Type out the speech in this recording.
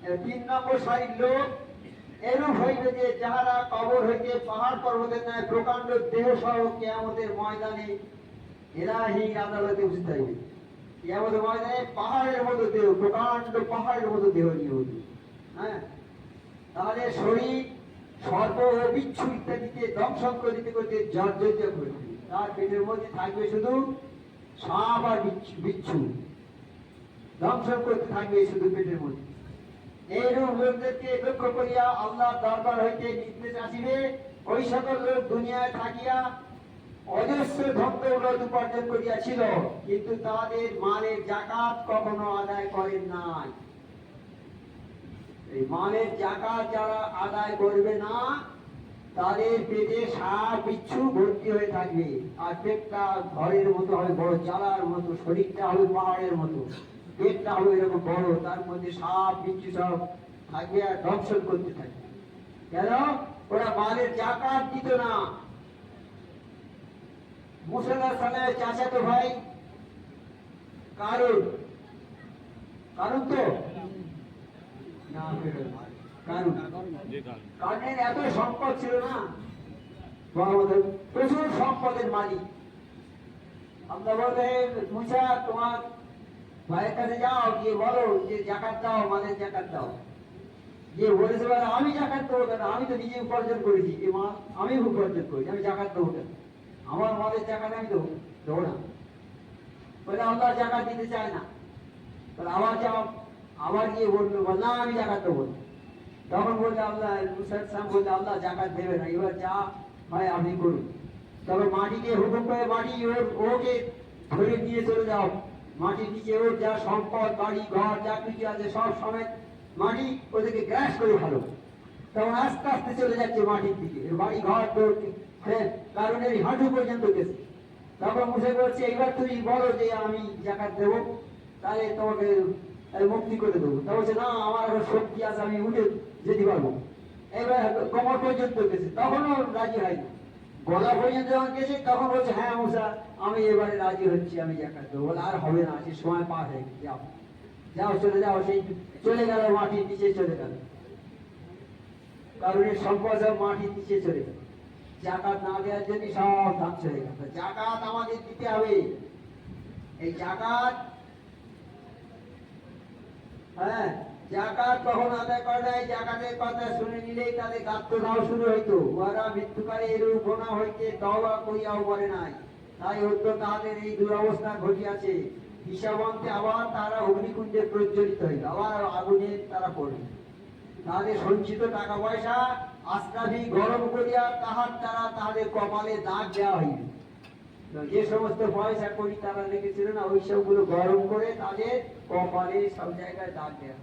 তিন নম্বর লোক, এরূপ হইবে যে যাহারা কবর হইতে পাহাড় পর্বতের ন্যায় প্রকাণ্ড দেহ সহ কেয়ামতের ময়দানে এরাহি আদালতে উপস্থিত হইবে। কেয়ামতের ময়দানে পাহাড়ের মতো দেহ, প্রকাণ্ড পাহাড়ের মতো দেহ নিয়ে হইবে। হ্যাঁ? তাহলে শরীর সর্প ও বিচ্ছু ইত্যাদিকে দংশন করিতে করিতে জর্জরিত করবে তার পেটের মধ্যে থাকবে শুধু সাপ আর বিচ্ছু। দংশন করতে থাকবে শুধু পেটের মধ্যে। এইরূপ লোকদেরকে লক্ষ্য করিয়া আল্লাহ দরবার হইতে নির্দেশ আসিবে, ওই সকল লোক দুনিয়ায় থাকিয়া অজস্র উপার্জন করিয়াছিল, কিন্তু তাদের মালের জাকাত কখনো আদায় করেন নাই। এই মালের জাকাত যারা আদায় করবে না, তাদের পেটে বিচ্ছু ভর্তি হয়ে থাকবে। আর পেটটা ঘরের মতো হবে বড় চালার মতো, শরীরটা হবে পাহাড়ের মতো। পেটটা হবে এরকম বড়, তার মধ্যে সাপ বিচ্ছু সব থাকবে আর করতে থাকবে কেন? ওরা মালের জাকাত দিত না। মুসল্লা সালামের চাচাতো ভাই কারণ কারণ তো? না কারণ কারণের এত সম্পদ ছিল না। প্রচুর সম্পদের মালিক। আমরা বলে মুসা তোমার ভাইয়ের কাছে যাও গিয়ে বলো যে জাকাত দাও মালের জাকাত দাও যে বলেছে বলে আমি জাকাত দেবো কেন আমি তো নিজে উপার্জন করেছি এ মাল আমি উপার্জন করেছি আমি জাকাত দেবো কেন আমার মালের জাকাত আমি দেবো দেবো না বলে আল্লাহ জাকাত দিতে চায় না তাহলে আবার যাও আবার গিয়ে বলল বল, না আমি জাকাত দেবো না। তখন বললে আল্লাহ মুসাদ সাহেব বললে আল্লাহ জাকাত দেবে না এবার যা হয় আপনি করুন তবে মাটিকে হুকুম করে মাটি ওর ওকে ধরে নিয়ে চলে যাও মাটির নিচে ওর যা সম্পদ, বাড়ি, ঘর, যা কিছু আছে, সব সময় মাটি ওদেরকে গ্রাস করে ভালো। তখন আস্তে আস্তে চলে যাচ্ছে মাটির দিকে। বাড়ি, ঘর তোর হ্যাঁ কারণ এই হাঁটু পর্যন্ত গেছে। তখন মুসে বলছে এবার তুমি বলো যে আমি জাকাত দেবো, তাহলে তোমাকে মুক্তি করে দেবো। তা বলছে, না, আমার আরও শক্তি আছে, আমি উঠে যেতে পারব। এবার কমর পর্যন্ত গেছে। তখনও রাজি হয়নি। গলা পর্যন্ত যখন গেছে, তখন বলছে হ্যাঁ মুসা আমি এবারে রাজি হচ্ছি, আমি জাকাত দেবো বলে, আর হবে না, সে সময় পার হয়ে গেছে, যাও। যাও, চলে যাও, সেই চলে গেল, মাটির নিচে চলে গেল। কারণ এর সম্পদ মাটির নিচে চলে গেল। জাকাত না দেওয়ার জন্য সব ধ্বংস হয়ে গেল। জাকাত আমাদের দিতে হবে। এই জাকাত হ্যাঁ জাকাত কখন আদায় করে নাই জাকাতের কথা শুনে নিলেই তাদের গাত্রদাও শুরু হইতো। ওরা মৃত্যুকালে এরূপ গোনা হইতে তওবা করিয়াও বলে নাই। তাই অন্য তাদের এই দুরবস্থা ঘটিয়াছে। হিসাবন্তে আবার তারা অগ্নিকুণ্ডে প্রজ্বলিত হইল। আবার আগুনে তারা পড়বে তাদের সঞ্চিত টাকা পয়সা আস্তাভি গরম করিয়া তাহার দ্বারা তাদের কপালে দাগ দেওয়া হইবে তো যে সমস্ত পয়সা করি তারা রেখেছিল না, ওই সবগুলো গরম করে তাদের কপালে সব জায়গায় দাগ দেওয়া